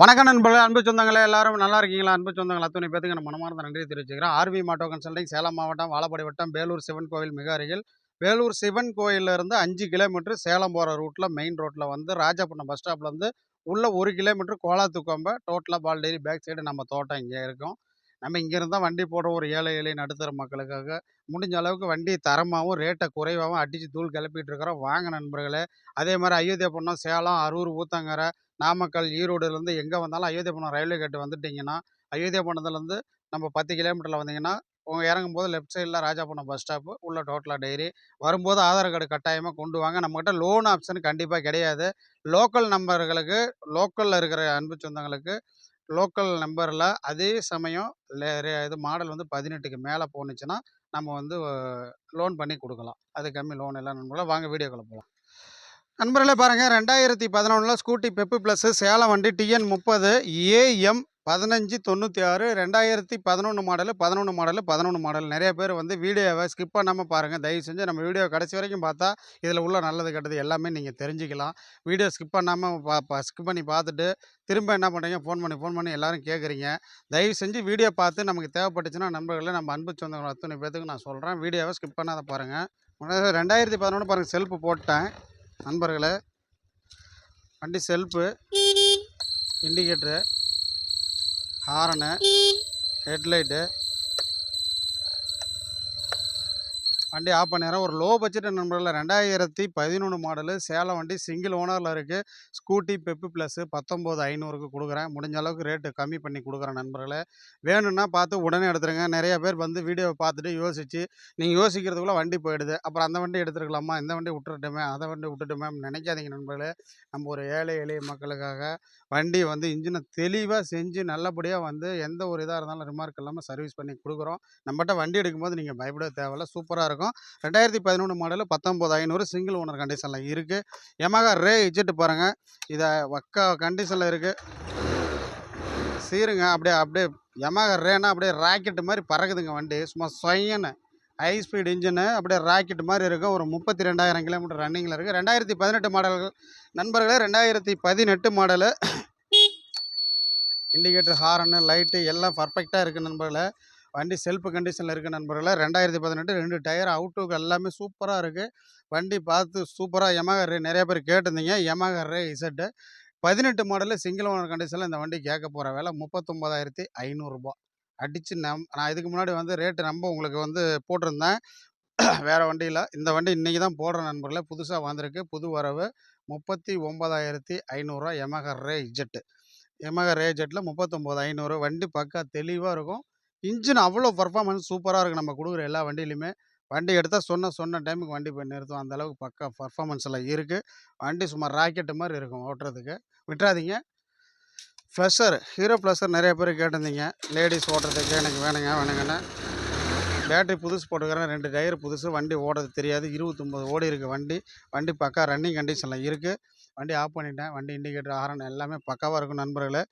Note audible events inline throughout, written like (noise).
வணக்கம் நண்பர்களே அன்பு சொந்தங்களே எல்லாரும் நல்லா இருக்கீங்களா? அன்பு சொந்தங்கள் அத்துணை பேத்துக்கு நான் மனமார்ந்த நன்றி தெரிவிச்சுக்கிறேன். ஆர்வி மாட்டோ கன்சல்டிங் சேலம் மாவட்டம் வாழப்பாடி வட்டம் வேலூர் சிவன் கோவில் மிக அருகில். வேலூர் சிவன் கோயிலிருந்து இருந்து அஞ்சு கிலோமீட்டர் சேலம் போகிற ரூட்டில் மெயின் ரோட்டில் வந்து ராஜாபுரம் பஸ் ஸ்டாப்லேருந்து உள்ளே உள்ள ஒரு கிலோமீட்டர் கோலாத்துக்கொம்பை டோட்டலாக பால் பேக் சைடு நம்ம தோட்டம் இங்கே இருக்கும். நம்ம இங்கேருந்து தான் வண்டி போடுற ஒரு ஏழை ஏழை நடுத்தர மக்களுக்காக முடிஞ்ச அளவுக்கு வண்டி தரமாகவும் ரேட்டை குறைவாகவும் அடித்து தூள் கிளப்பிட்டு இருக்கிறோம். வாங்க நண்பர்களே அதே மாதிரி அயோத்தியா பொண்ணம் சேலம் அரூர் ஊத்தங்கரை நாமக்கல் ஈரோடுலேருந்து எங்கே வந்தாலும் அயோத்தியா ரயில்வே கேட்டு வந்துட்டிங்கன்னா அயோத்தியாபுரத்துலேருந்து நம்ம பத்து கிலோமீட்டரில் வந்தீங்கன்னா இறங்கும்போது லெஃப்ட் சைடில் ராஜாபுரம் பஸ் ஸ்டாப்பு உள்ள டோட்டலாக டைரி வரும்போது ஆதார் கார்டு கட்டாயமாக கொண்டு வாங்க. நம்மக்கிட்ட லோன் ஆப்ஷன் கண்டிப்பாக கிடையாது. லோக்கல் நம்பர்களுக்கு லோக்கலில் இருக்கிற அன்பு சொந்தங்களுக்கு லோக்கல் நம்பரில் அதே சமயம் இது மாடல் வந்து பதினெட்டுக்கு மேலே போணுச்சுன்னா நம்ம வந்து லோன் பண்ணி கொடுக்கலாம். அது கம்மி லோன் எல்லாம் நம்மளால் வாங்க வீடியோக்குள்ளே போகலாம் நண்பர்களே பாருங்கள் ரெண்டாயிரத்தி பதினொன்றில் ஸ்கூட்டி பெப்பு ப்ளஸ்ஸு சேலம் வண்டி டிஎன் முப்பது ஏஎம் பதினஞ்சு தொண்ணூற்றி ஆறு ரெண்டாயிரத்தி பதினொன்று மாடலு பதினொன்று மாடலு பதினொன்று மாடல். நிறைய பேர் வந்து வீடியோவை ஸ்கிப் பண்ணாமல் பாருங்கள் தயவு செஞ்சு நம்ம வீடியோ கடைசி வரைக்கும் பார்த்தா இதில் உள்ள நல்லது கெட்டது எல்லாமே நீங்கள் தெரிஞ்சுக்கலாம். வீடியோ ஸ்கிப் பண்ணாமல் பா ஸ்கிப் பண்ணி பார்த்துட்டு திரும்ப என்ன பண்ணுறீங்க ஃபோன் பண்ணி ஃபோன் பண்ணி எல்லாரும் கேட்குறீங்க தயவு செஞ்சு வீடியோ பார்த்து நமக்கு தேவைப்பட்டுச்சுன்னா நண்பர்களை நம்ம அன்பு சொந்தங்கள் அத்தனை பேத்துக்கு நான் சொல்கிறேன் வீடியோவை ஸ்கிப் பண்ணாத பாருங்கள் ரெண்டாயிரத்தி பதினொன்று பாருங்கள் செல்ஃபு போட்டேன். நண்பர்களே வண்டி செல்ஃபு இண்டிகேட்ரு ஹாரனு ஹெட்லைட்டு வண்டி ஆஃப் பண்ணிடுறேன். ஒரு லோ பட்ஜெட் நண்பர்கள் ரெண்டாயிரத்தி பதினொன்று மாடலு சேலம் வண்டி சிங்கிள் ஓனரில் இருக்குது ஸ்கூட்டி பெப்பு ப்ளஸ்ஸு பத்தொம்போது ஐநூறுக்கு கொடுக்குறேன். முடிஞ்ச அளவுக்கு ரேட்டு கம்மி பண்ணி கொடுக்குறேன் நண்பர்களே. வேணும்னா பார்த்து உடனே எடுத்துருங்க. நிறைய பேர் வந்து வீடியோவை பார்த்துட்டு யோசிச்சு நீங்கள் யோசிக்கிறதுக்குள்ளே வண்டி போயிடுது. அப்புறம் அந்த வண்டி எடுத்துருக்கலாமா? இந்த வண்டி விட்டுட்டுமே அதை வண்டி விட்டுட்டுமே நினைக்காதீங்க நண்பர்களே. நம்ம ஒரு ஏழை எளிய மக்களுக்காக வண்டி வந்து இன்ஜினை தெளிவாக செஞ்சு நல்லபடியாக வந்து எந்த ஒரு இதாக இருந்தாலும் ரிமார்க் இல்லாமல் சர்வீஸ் பண்ணி கொடுக்குறோம். நம்மகிட்ட வண்டி எடுக்கும்போது நீங்கள் பயப்பட தேவையில்ல. சூப்பராக இருக்கும். ரெண்டாயிரத்தி பதினொன்று மாடலு பத்தொம்போது ஐநூறு சிங்கிள் ஓனர் கண்டிஷனில் இருக்குது எமகா ரே இஜெட்டு பாருங்கள் இதை வக்கா கண்டிஷனில் இருக்குது சீருங்க. அப்படியே அப்படியே எமகா ரேனா அப்படியே ராக்கெட்டு மாதிரி பறக்குதுங்க வண்டி. சும்மா சொயன்னு ஹை ஸ்பீட் இன்ஜினு அப்படியே ராக்கெட் மாதிரி இருக்கும். ஒரு முப்பத்தி ரெண்டாயிரம் கிலோமீட்டர் ரன்னிங்கில் இருக்குது ரெண்டாயிரத்தி பதினெட்டு மாடல்கள் நண்பர்களே ரெண்டாயிரத்தி பதினெட்டு மாடலு இண்டிகேட்டர் ஹாரனு லைட்டு எல்லாம் பர்ஃபெக்டாக இருக்குது நண்பர்களே. வண்டி செல்ஃப் கண்டிஷனில் இருக்குது நண்பர்களே. ரெண்டாயிரத்தி பதினெட்டு ரெண்டு டயர் அவுட்டுக்கு எல்லாமே சூப்பராக இருக்குது வண்டி பார்த்து சூப்பராக Yamaha நிறைய பேர் கேட்டிருந்தீங்க. Yamaha ரே இசட்டு பதினெட்டு மாடலு சிங்கிள் ஓனர் கண்டிஷனில் இந்த வண்டி கேட்க போகிற வேலை முப்பத்தொம்போதாயிரத்தி ஐநூறுரூபா அடித்து நம் நான் இதுக்கு முன்னாடி வந்து ரேட்டு நம்ம உங்களுக்கு வந்து போட்டிருந்தேன். வேறு வண்டியில் இந்த வண்டி இன்றைக்கி தான் போடுறேன் நண்பர்களே புதுசாக வந்திருக்கு. புது வரவு முப்பத்தி ஒம்பதாயிரத்தி ஐநூறுரூவா எமகர் ரே இஜெட்டு எமகர் ரே ஜெட்டில் முப்பத்தொம்போது ஐநூறு. வண்டி பக்கா தெளிவாக இருக்கும். இன்ஜின் அவ்வளோ பர்ஃபார்மன்ஸ் சூப்பராக இருக்கும் நம்ம கொடுக்குற எல்லா வண்டியிலையுமே வண்டி எடுத்தால் சொன்ன சொன்ன டைமுக்கு வண்டி போய் நிறுத்தும். அந்த அளவுக்கு பக்கா பர்ஃபார்மன்ஸ் எல்லாம் இருக்குது வண்டி சும்மா ராக்கெட்டு மாதிரி இருக்கும் ஓட்டுறதுக்கு. விட்டுறாதீங்க. ஃப்ளஷர் ஹீரோ ஃப்ளஷர் நிறைய பேர் கேட்டிருந்தீங்க. லேடிஸ் ஓட்டுறதுக்கு எனக்கு வேணுங்க வேணுங்கன்னு. பேட்டரி புதுசு போட்டுக்கிறேன் ரெண்டு டயர் புதுசு வண்டி ஓடுறது தெரியாது. இருபத்தொம்போது ஓடி இருக்குது வண்டி. வண்டி பக்கா ரன்னிங் கண்டிஷனில் இருக்குது வண்டி ஆஃப் பண்ணிட்டேன். வண்டி இண்டிகேட்டர் ஆரன் எல்லாமே பக்காவாக இருக்கும் நண்பர்களே.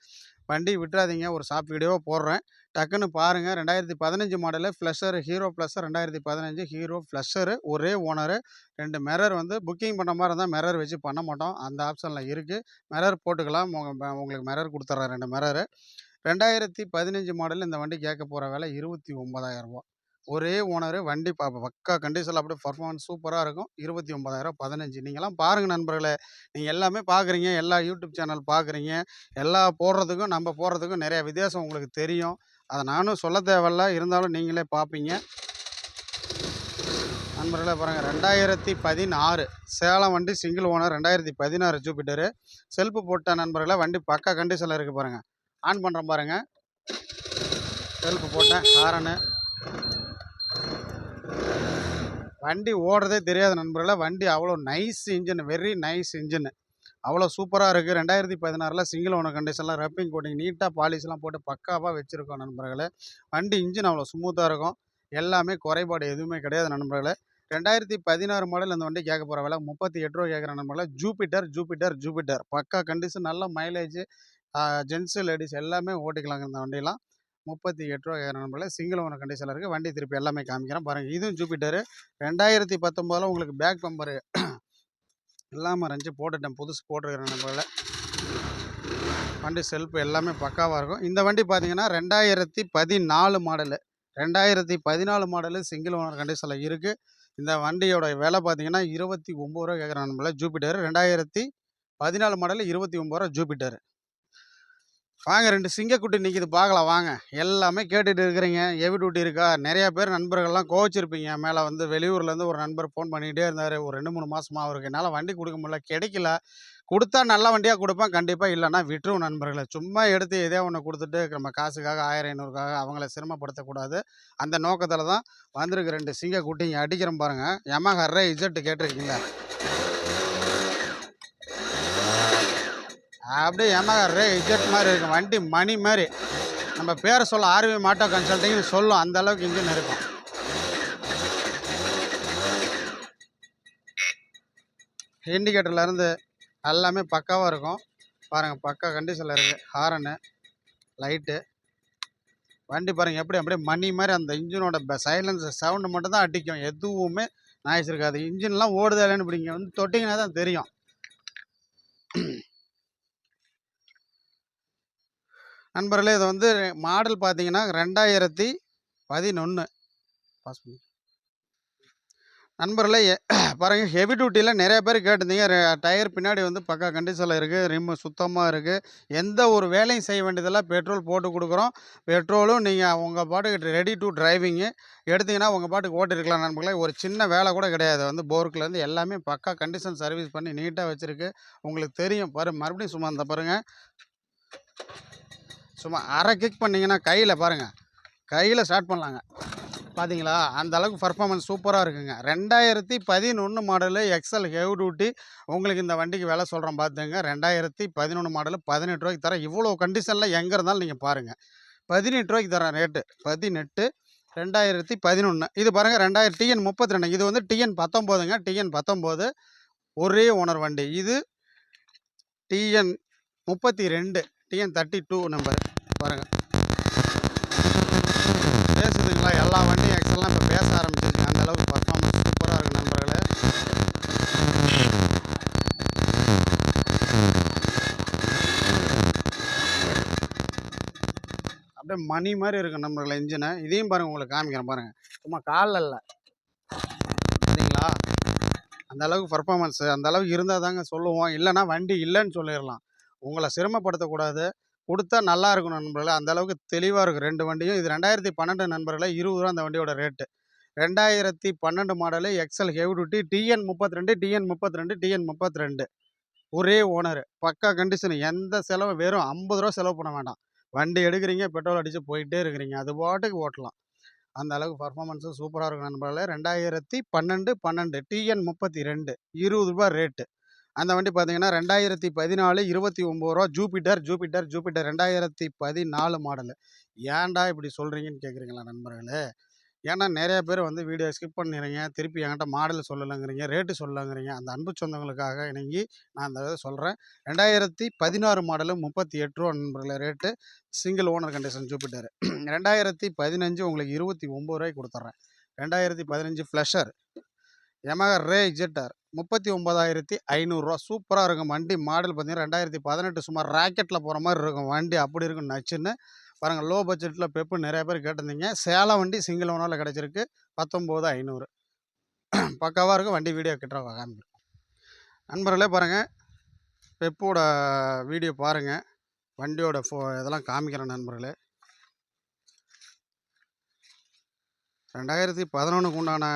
வண்டி விட்டுறாதீங்க. ஒரு ஷாப் வீடியோவாக போடுறேன். டக்குன்னு பாருங்கள் ரெண்டாயிரத்தி பதினஞ்சு மாடலு ஃப்ளஷர் ஹீரோ ப்ளஸ்ஸர் ரெண்டாயிரத்தி பதினஞ்சு ஹீரோ ஃப்ளஷரு ஒரே ஓனரு ரெண்டு மிரர் வந்து புக்கிங் பண்ண மாதிரி இருந்தால் மிரர் வச்சு பண்ண மாட்டோம். அந்த ஆப்ஷனில் இருக்குது மிரர் போட்டுக்கலாம். உங்களுக்கு மிரர் கொடுத்துட்றேன் ரெண்டு மிரரு ரெண்டாயிரத்தி பதினஞ்சு மாடல் இந்த வண்டி கேட்க போகிற விலை இருபத்தி ஒம்பதாயிரரூபா ஒரே ஓனரு வண்டி பா பக்கா கண்டிஷனில் அப்படியே பர்ஃபார்மன்ஸ் சூப்பராக இருக்கும். இருபத்தி ஒன்பதாயிரம் பதினஞ்சு. நீங்களாம் பாருங்கள் நண்பர்களே. நீங்கள் எல்லாமே பார்க்குறீங்க எல்லா யூடியூப் சேனல் பார்க்குறீங்க எல்லா போடுறதுக்கும் நம்ம போடுறதுக்கும் நிறைய வித்தியாசம் உங்களுக்கு தெரியும். அதை நானும் சொல்ல தேவையில்ல. இருந்தாலும் நீங்களே பார்ப்பீங்க நண்பர்களே பாருங்கள் ரெண்டாயிரத்தி பதினாறு. சேலம் வண்டி சிங்கிள் ஓனர் ரெண்டாயிரத்தி பதினாறு ஜூபிட்டரு செல்ஃபு போட்ட நண்பர்களே வண்டி பக்கா கண்டிஷனில் இருக்குது பாருங்கள் ஆன் பண்ணுறேன் பாருங்கள் செல்ஃபு போட்டேன். ஹாரனு வண்டி ஓடுறதே தெரியாத நண்பர்களே. வண்டி அவ்வளோ nice engine very nice engine அவ்வளோ சூப்பராக இருக்குது ரெண்டாயிரத்தி பதினாறில் சிங்கிள் ஓனர் கண்டிஷன்லாம் ரப்பிங் கோட்டிங் நீட்டாக பாலிஷ்லாம் போட்டு பக்காவாக வச்சுருக்கோம் நண்பர்களே. வண்டி இன்ஜின் அவ்வளோ ஸ்மூத்தாக இருக்கும். எல்லாமே குறைபாடு எதுவுமே கிடையாது நண்பர்களே. ரெண்டாயிரத்தி பதினாறு மாடல் அந்த வண்டி கேட்க போகிற விலை முப்பத்தி எட்டு ரூபா கேட்குற நண்பர்களே. ஜூபிட்டர் ஜூபிட்டர் ஜூபிட்டர் பக்கா கண்டிஷன் நல்ல மைலேஜ் ஜென்ஸு லேடிஸ் எல்லாமே ஓட்டிக்கலாங்க இந்த வண்டியெலாம் முப்பத்தி எட்டு ரூபா கேட்குற நண்பர்களே சிங்கிள் ஓனர் கண்டிஷனில் இருக்குது வண்டி திருப்பி எல்லாமே காமிக்கிறேன். பாருங்கள் இதுவும் ஜூபிட்டரு ரெண்டாயிரத்தி பத்தொம்போதில் உங்களுக்கு பேக் பம்பரு இல்லாமல் இருந்துச்சு. போட்டுட்டேன். புதுசு போட்டிருக்கிறேன் நம்மள வண்டி செல்ஃப் எல்லாமே பக்காவாக இருக்கும். இந்த வண்டி பார்த்தீங்கன்னா ரெண்டாயிரத்தி பதினாலு மாடலு ரெண்டாயிரத்தி பதினாலு மாடலு சிங்கிள் ஓனர் கண்டிஷனில் இருக்குது இந்த வண்டியோட விலை பார்த்தீங்கன்னா இருபத்தி ஒம்பது ரூபா கேட்குறாங்க நம்மள ஜூபிட்டர் ரெண்டாயிரத்தி பதினாலு மாடலு இருபத்தி ஒம்பது ரூபா ஜூபிட்டர் வாங்க ரெண்டு சிங்கக்குட்டி நிற்கிது பார்க்கலாம் வாங்க. எல்லாமே கேட்டுட்டு இருக்கிறீங்க. எவி டூட்டி இருக்கா? நிறையா பேர் நண்பர்கள்லாம் கோவச்சிருப்பீங்க. மேலே வந்து வெளியூர்லேருந்து ஒரு நண்பர் ஃபோன் பண்ணிக்கிட்டே இருந்தார். ஒரு ரெண்டு மூணு மாதமாக அவருக்கு. என்னால் வண்டி கொடுக்க முடியல. கிடைக்கல. கொடுத்தா நல்ல வண்டியாக கொடுப்பேன். கண்டிப்பாக இல்லைன்னா விட்டுருவோம் நண்பர்களை. சும்மா எடுத்து எதே ஒன்று கொடுத்துட்டு நம்ம காசுக்காக ஆயிரம் ஐநூறுக்காக அவங்கள சிரமப்படுத்தக்கூடாது. அந்த நோக்கத்தில் தான் வந்திருக்கு ரெண்டு சிங்க குட்டிங்க அடிக்கிறோம் பாருங்கள் யமஹா ரே இஜெட்டு கேட்டிருக்கீங்களா? அப்படியே யமஹா ரே இஜெட் மாதிரி இருக்கும் வண்டி மணி மாதிரி. நம்ம பேரை சொல்ல ஆர்வி மாட்டோ கன்சல்டிங்னு சொல்லும் அந்த அளவுக்கு இன்ஜின் இருக்கும். இண்டிகேட்டர்லேருந்து எல்லாமே பக்காவாக இருக்கும். பாருங்கள் பக்கா கண்டிஷனில் இருக்குது ஹாரனு லைட்டு வண்டி பாருங்கள் எப்படி அப்படியே மணி மாதிரி அந்த இன்ஜினோட சைலன்ஸ் சவுண்டு மட்டும் தான் அடிக்கும். எதுவுமே நாய்ஸ் இருக்காது. இன்ஜின்லாம் ஓடுதா இல்லைன்னு இப்படி இங்கே வந்து தொட்டிங்கன்னா தான் தெரியும். நண்பர்களே இது வந்து மாடல் பார்த்தீங்கன்னா ரெண்டாயிரத்தி பதினொன்று பாஸ் பண்ணி. நண்பர்களே பாருங்கள் ஹெவி டியூட்டியில் நிறைய பேர் கேட்டிருந்தீங்க. டயர் பின்னாடி வந்து பக்கா கண்டிஷனில் இருக்குது ரிம்மு சுத்தமாக இருக்குது எந்த ஒரு வேலையும் செய்ய வேண்டியதெல்லாம் பெட்ரோல் போட்டு கொடுக்குறோம். பெட்ரோலும் நீங்கள் உங்கள் பாட்டுக்கு ரெடி டு டிரைவிங்கு எடுத்தீங்கன்னா உங்கள் பாட்டுக்கு ஓட்டிருக்கலாம் நண்பர்களே. ஒரு சின்ன வேலை கூட கிடையாது. வந்து போர்க்குலேருந்து எல்லாமே பக்கா கண்டிஷன் சர்வீஸ் பண்ணி நீட்டாக வச்சுருக்கு. உங்களுக்கு தெரியும். பாரு மறுபடியும் சும்மா இந்த பாருங்கள் சும்மா அரை கிக் பண்ணிங்கன்னா கையில் பாருங்கள் கையில் ஸ்டார்ட் பண்ணலாங்க. பார்த்தீங்களா அந்த அளவுக்கு பர்ஃபார்மன்ஸ் சூப்பராக இருக்குங்க. ரெண்டாயிரத்தி பதினொன்று மாடலு எக்ஸல் ஹெவ் டூட்டி உங்களுக்கு இந்த வண்டிக்கு விலை சொல்கிறோம் பார்த்துங்க ரெண்டாயிரத்தி பதினொன்று மாடலு பதினெட்டு ரூபாய்க்கு தரேன் இவ்வளோ கண்டிஷனில் எங்கே இருந்தாலும் நீங்கள் பாருங்கள் பதினெட்டு ரூபாய்க்கு தரேன் ரேட்டு பதினெட்டு ரெண்டாயிரத்தி பதினொன்று இது பாருங்கள் ரெண்டாயிரம் டிஎன் முப்பத்தி ரெண்டு இது வந்து டிஎன் பத்தொம்போதுங்க. டிஎன் பத்தொம்போது ஒரே ஓனர் வண்டி. இது டிஎன் முப்பத்தி ரெண்டு டிஎன் தேர்ட்டி டூ நம்பர் பாருங்கள் பேசுதுங்களா? எல்லா வண்டியும் ஆக்சுவலாக இப்போ பேச ஆரம்பிச்சிருச்சு. அந்த அளவுக்கு பர்ஃபார்மன்ஸ் சூப்பராக இருக்கு நண்பர்களே. அப்படியே மணி மாதிரி இருக்கு நண்பர்களே இன்ஜினை இதையும் பாருங்கள் உங்களுக்கு காமிக்கிறேன் பாருங்கள் சும்மா காலில் இல்லை. சரிங்களா? அந்த அளவுக்கு பர்ஃபார்மன்ஸ் அந்த அளவுக்கு இருந்தால் தாங்க சொல்லுவோம். இல்லைன்னா வண்டி இல்லைன்னு சொல்லிடலாம் உங்களை சிரமப்படுத்தக்கூடாது. கொடுத்தா நல்லா இருக்கும் நண்பர்களே. அந்த அளவுக்கு தெளிவாக இருக்கும் ரெண்டு வண்டியும். இது ரெண்டாயிரத்தி பன்னெண்டு நண்பர்களே. இருபது ரூபா அந்த வண்டியோட ரேட்டு. ரெண்டாயிரத்தி பன்னெண்டு model Excel heavy duty TN முப்பத்தி ரெண்டு டிஎன் முப்பத்தி ரெண்டு டிஎன் முப்பத்தி ரெண்டு ஒரே ஓனர். பக்கா கண்டிஷன். எந்த செலவு? வெறும் ஐம்பது ரூபா செலவு பண்ண வேண்டாம். வண்டி எடுக்கிறீங்க பெட்ரோல் அடித்து போயிட்டே இருக்கிறீங்க. அது பாட்டுக்கு ஓட்டலாம். அந்த அளவுக்கு பர்ஃபார்மன்ஸும் சூப்பராக இருக்கும் நண்பர்களே. ரெண்டாயிரத்தி பன்னெண்டு பன்னெண்டு. டிஎன் முப்பத்தி ரெண்டு. இருபது ரூபா ரேட்டு. அந்த வண்டி பார்த்தீங்கன்னா ரெண்டாயிரத்தி பதினாலு இருபத்தி ஒம்பது ரூபா ஜூபிட்டர் ஜூபிட்டர் ஜூபிட்டர் ரெண்டாயிரத்தி பதினாலு மாடலு ஏன்டா இப்படி சொல்கிறீங்கன்னு கேட்குறீங்களா நண்பர்களே? ஏன்னா நிறைய பேர் வந்து வீடியோ ஸ்கிப் பண்ணிடுறீங்க திருப்பி என்கிட்ட மாடல் சொல்லலைங்கிறீங்க ரேட்டு சொல்லலைங்கிறீங்க. அந்த அன்பு சொந்தங்களுக்காக இணங்கி நான் அந்த இதை சொல்கிறேன் ரெண்டாயிரத்தி பதினாறு மாடலு முப்பத்தி எட்டு ரூபா நண்பர்களே rate single owner condition Jupiter ரெண்டாயிரத்தி பதினஞ்சு உங்களுக்கு இருபத்தி ஒம்பது ரூபாய்க்கு கொடுத்துட்றேன். ரெண்டாயிரத்தி பதினஞ்சு ஃப்ளஷர் எமகா ரே ஜெட்டர் முப்பத்தி ஒம்பதாயிரத்தி ஐநூறுரூவா சூப்பராக இருக்கும். வண்டி மாடல் பார்த்தீங்கன்னா ரெண்டாயிரத்தி பதினெட்டு சுமார் ராக்கெட்டில் போகிற மாதிரி இருக்கும். வண்டி அப்படி இருக்கும். நச்சுன்னு. பாருங்கள் லோ பட்ஜெட்டில் பெப்பு நிறைய பேர் கேட்டிருந்தீங்க. சேலம் வண்டி சிங்கிள் ஓனரில் கிடச்சிருக்கு. பத்தொம்போது ஐநூறு. (clears throat) பக்காவாக இருக்கும். வண்டி வீடியோ கிட்ட காமிக்கிறோம் நண்பர்களே பாருங்கள் பெப்போட வீடியோ பாருங்கள் வண்டியோட ஃபோ இதெல்லாம் காமிக்கிறேன் நண்பர்களே. ரெண்டாயிரத்தி பதினொன்றுக்கு உண்டான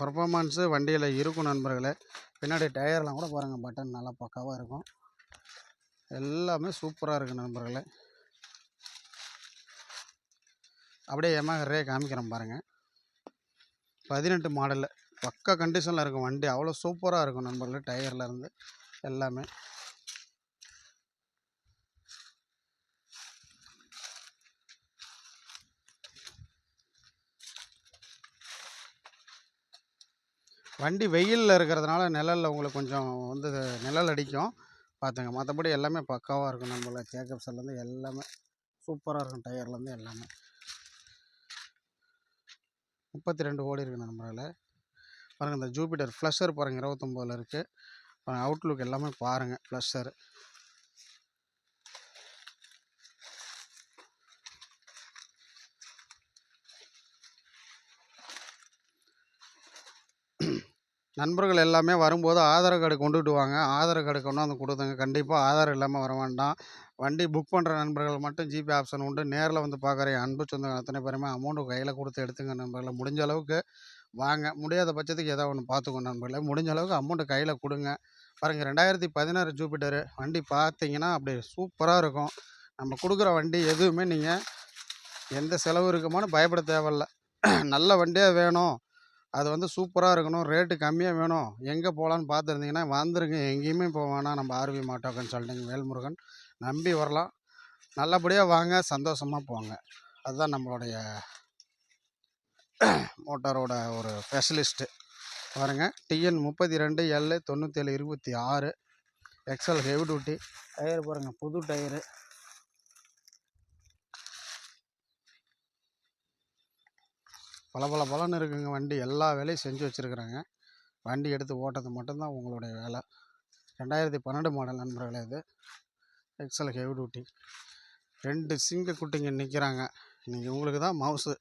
பர்ஃபார்மன்ஸு வண்டியில் இருக்கும் நண்பர்களே. பின்னாடி டயர்லாம் கூட பாருங்கள் பட்டன் நல்லா பக்காவாக இருக்கும். எல்லாமே சூப்பராக இருக்குது நண்பர்களே. அப்படியே எமக காமிக்கிறேன் பாருங்கள் பதினெட்டு மாடலில் பக்கா கண்டிஷனில் இருக்கும் வண்டி. அவ்வளோ சூப்பராக இருக்கும் நண்பர்களே டயர்லேருந்து எல்லாமே. வண்டி வெயிலில் இருக்கிறதுனால நிழலில் உங்களுக்கு கொஞ்சம் வந்து நிழல் அடிக்கும். பார்த்துங்க மற்றபடி எல்லாமே பக்காவாக இருக்கும் நம்மள. சேக்கப்ஸ்லேருந்து எல்லாமே சூப்பராக இருக்கும் டயர்லேருந்து எல்லாமே. முப்பத்தி ரெண்டு ஓடி இருக்குது நம்மளால் பாருங்கள் இந்த ஜூபிட்டர் ஃப்ளஷர் பாருங்கள் இருபத்தொம்போதில் இருக்குது அவுட்லுக் எல்லாமே பாருங்கள் ஃப்ளஷர் நண்பர்கள் எல்லாமே வரும்போது ஆதார் கார்டு கொண்டுட்டு வாங்க ஆதார் கார்டு கொண்டாந்து கொடுத்துங்க. கண்டிப்பாக ஆதார் இல்லாமல் வர வேண்டாம். வண்டி புக் பண்ணுற நண்பர்கள் மட்டும் ஜிபே ஆப்ஷன் உண்டு. நேரில் வந்து பார்க்குற அன்பு சொந்த அத்தனை பேருமே அமௌண்ட்டு கையில் கொடுத்து எடுத்துங்க நண்பர்களை. முடிஞ்ச அளவுக்கு வாங்க. முடியாத பட்சத்துக்கு ஏதோ ஒன்று பார்த்துக்கோங்க நண்பர்களே. முடிஞ்ச அளவுக்கு அமௌண்ட்டு கையில் கொடுங்க. பாருங்கள் ரெண்டாயிரத்தி பதினாறு ஜூபிட்டரு வண்டி பார்த்தீங்கன்னா அப்படி சூப்பராக இருக்கும். நம்ம கொடுக்குற வண்டி எதுவுமே நீங்கள் எந்த செலவு இருக்குமான்னு பயப்பட தேவையில்ல. (clears throat) நல்ல வண்டியாக வேணும். அது வந்து சூப்பராக இருக்கணும். ரேட்டு கம்மியாக வேணும். எங்கே போகலான்னு பார்த்துருந்தீங்கன்னா வந்துருங்க எங்கேயுமே போக வேணாம். நம்ம ஆர்வி மாட்டோ கன்சல்டிங் வேல்முருகன். நம்பி வரலாம். நல்லபடியாக வாங்க. சந்தோஷமாக போங்க. அதுதான் நம்மளுடைய மோட்டாரோட ஒரு ஸ்பெஷலிஸ்ட்டு பாருங்கள் டிஎன் முப்பத்தி ரெண்டு எல் தொண்ணூற்றேழு இருபத்தி ஆறு. எக்ஸல் ஹெவி டியூட்டி டயர் பாருங்கள் புது டயரு. பல பல பலன்னு இருக்குங்க வண்டி. எல்லா வேலையும் செஞ்சு வச்சுருக்குறாங்க. வண்டி எடுத்து ஓட்டுறது மட்டும்தான் உங்களுடைய வேலை. ரெண்டாயிரத்தி பன்னெண்டு மாடல் நண்பர்களே இது. எக்ஸல் ஹெவி டியூட்டி ரெண்டு சிங்க குட்டிங்க நிற்கிறாங்க இன்றைக்கி உங்களுக்கு தான் மவுஸு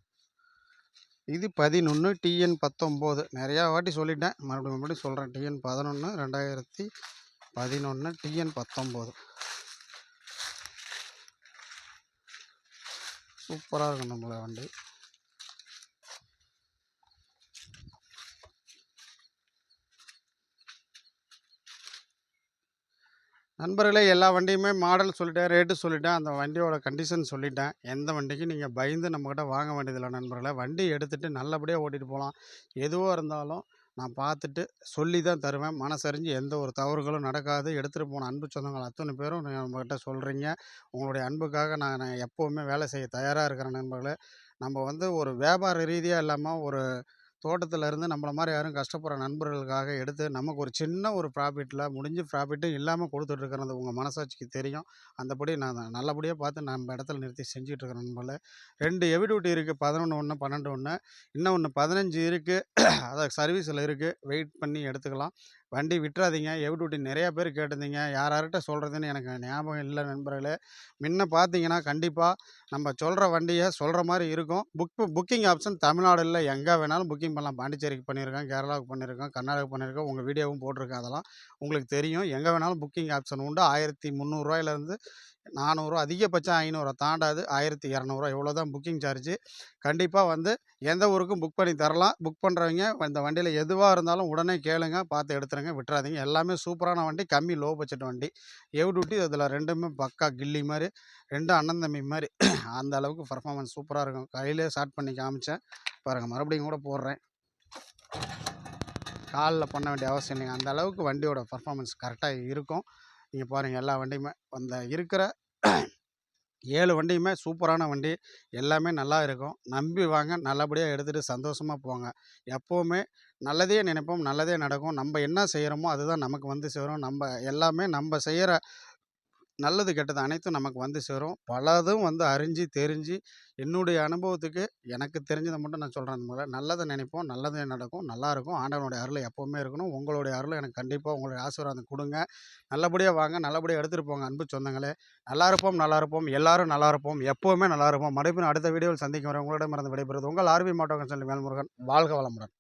இது பதினொன்று டிஎன் பத்தொம்போது. நிறையா வாட்டி சொல்லிட்டேன். மறுபடியும் மறுபடியும் சொல்கிறேன் டிஎன் பதினொன்று ரெண்டாயிரத்தி பதினொன்று டிஎன் பத்தொம்போது. சூப்பராக இருக்கும் நம்மளோட வண்டி. நண்பர்களே எல்லா வண்டியுமே மாடல் சொல்லிட்டேன் ரேட்டு சொல்லிட்டேன் அந்த வண்டியோட கண்டிஷன் சொல்லிட்டேன். எந்த வண்டிக்கும் நீங்கள் பயந்து நம்மக்கிட்ட வாங்க வேண்டியதில்லை நண்பர்களே. வண்டி எடுத்துகிட்டு நல்லபடியாக ஓட்டிகிட்டு போகலாம். எதுவாக இருந்தாலும் நான் பார்த்துட்டு சொல்லி தான் தருவேன். மனசறிஞ்சு எந்த ஒரு தவறுகளும் நடக்காது. எடுத்துகிட்டு போன அன்பு சொந்தங்கள் அத்தனை பேரும் நம்மக்கிட்ட சொல்கிறீங்க உங்களுடைய அன்புக்காக நான் நான் எப்போவுமே வேலை செய்ய தயாராக இருக்கிறேன் நண்பர்களே. நம்ம வந்து ஒரு வியாபார ரீதியாக இல்லாமல் ஒரு தோட்டத்தில் இருந்து நம்மள மாதிரி யாரும் கஷ்டப்படுற நண்பர்களுக்காக எடுத்து நமக்கு ஒரு சின்ன ஒரு ப்ராஃபிட்டில் முடிஞ்ச ப்ராஃபிட்டும் இல்லாமல் கொடுத்துட்ருக்கறது உங்கள் மனசாட்சிக்கு தெரியும். அந்தபடி நான் நல்லபடியாக பார்த்து நம்ம இடத்துல நிறுத்தி செஞ்சிட்ருக்கிறேன் நண்பர்களே. ரெண்டு எவிடூட்டி இருக்குது பதினொன்று ஒன்று பன்னெண்டு ஒன்று இன்னும் ஒன்று பதினஞ்சு இருக்குது அதை சர்வீஸில் இருக்குது வெயிட் பண்ணி எடுத்துக்கலாம். வண்டி விட்டுறாதீங்க. ஹெவி விட்டு நிறையா பேர் கேட்டிருந்தீங்க. யார் யார்கிட்ட சொல்கிறதுன்னு எனக்கு ஞாபகம் இல்லை நண்பர்களே. முன்ன பார்த்தீங்கன்னா கண்டிப்பாக நம்ம சொல்கிற வண்டியை சொல்கிற மாதிரி இருக்கும். புக் புக்கிங் ஆப்ஷன் தமிழ்நாடு இல்லை எங்கே வேணாலும் புக்கிங் பண்ணலாம். பாண்டிச்சேரிக்கு பண்ணியிருக்கேன் கேரளாவுக்கு பண்ணியிருக்கேன் கர்நாடகாவுக்கு பண்ணியிருக்கேன். உங்கள் வீடியோவும் போட்டிருக்கேன் அதெல்லாம். உங்களுக்கு தெரியும். எங்கே வேணாலும் புக்கிங் ஆப்ஷன் உண்டு. ஆயிரத்தி முந்நூறுரூவாயிலேருந்து நானூறுரூவா அதிகபட்சம் ஐநூறு தாண்டாது. ஆயிரத்தி இரநூறுவா இவ்வளோ தான் புக்கிங் சார்ஜு. கண்டிப்பாக வந்து எந்த ஊருக்கும் புக் பண்ணி தரலாம். புக் பண்ணுறவங்க இந்த வண்டியில் எதுவாக இருந்தாலும் உடனே கேளுங்க பார்த்து எடுத்துருங்க விட்டுறாதீங்க. எல்லாமே சூப்பரான வண்டி கம்மி லோ பட்ஜெட் வண்டி. எவ் டியூட்டி அதில் ரெண்டுமே பக்கா கில்லி மாதிரி ரெண்டும் அண்ணன் தம்பி மாதிரி அந்த அளவுக்கு பர்ஃபார்மன்ஸ் சூப்பராக இருக்கும். கையிலே ஸ்டார்ட் பண்ணி காமிச்சேன். பாருங்கள் மறுபடியும் கூட போடுறேன். காலில் பண்ண வேண்டிய அவசியம் இல்லைங்க. அந்த அளவுக்கு வண்டியோட பர்ஃபார்மன்ஸ் கரெக்டாக இருக்கும். நீங்கள் பாருங்கள் எல்லா வண்டியுமே அந்த இருக்கிற ஏழு வண்டியுமே சூப்பரான வண்டி. எல்லாமே நல்லா இருக்கும். நம்பி வாங்க நல்லபடியாக எடுத்துகிட்டு சந்தோஷமாக போங்க. எப்போவுமே நல்லதே நினைப்போம் நல்லதே நடக்கும். நம்ம என்ன செய்கிறோமோ அதுதான் நமக்கு வந்து சேரும். நம்ம எல்லாமே நம்ம செய்கிற நல்லது கெட்டது அனைத்தும் நமக்கு வந்து சேரும். பலதும் வந்து அறிஞ்சு தெரிஞ்சு என்னுடைய அனுபவத்துக்கு எனக்கு தெரிஞ்சதை மட்டும் நான் சொல்கிறேன் முதல்ல. நல்லதை நினைப்போம் நல்லதே நடக்கும் நல்லாயிருக்கும் ஆண்டவனுடைய அருள் எப்போவுமே இருக்கணும். உங்களுடைய அருள் எனக்கு கண்டிப்பாக உங்களுடைய ஆசீர்வாதம் கொடுங்க. நல்லபடியாக வாங்க நல்லபடியாக எடுத்துகிட்டு போங்க அன்பு சொந்தங்களே. நல்லா இருப்போம் நல்லா இருப்போம். எல்லாரும் நல்லா இருப்போம். எப்போவுமே நல்லா இருப்போம். மறுபடியும் அடுத்த வீடியோவில் சந்திக்கும் வரை உங்களிடமிருந்து விடைபெறுவது உங்கள் ஆர்வி மாவட்டம் சொல்லி மேல்முருகன் வாழ்க வளமுடன்.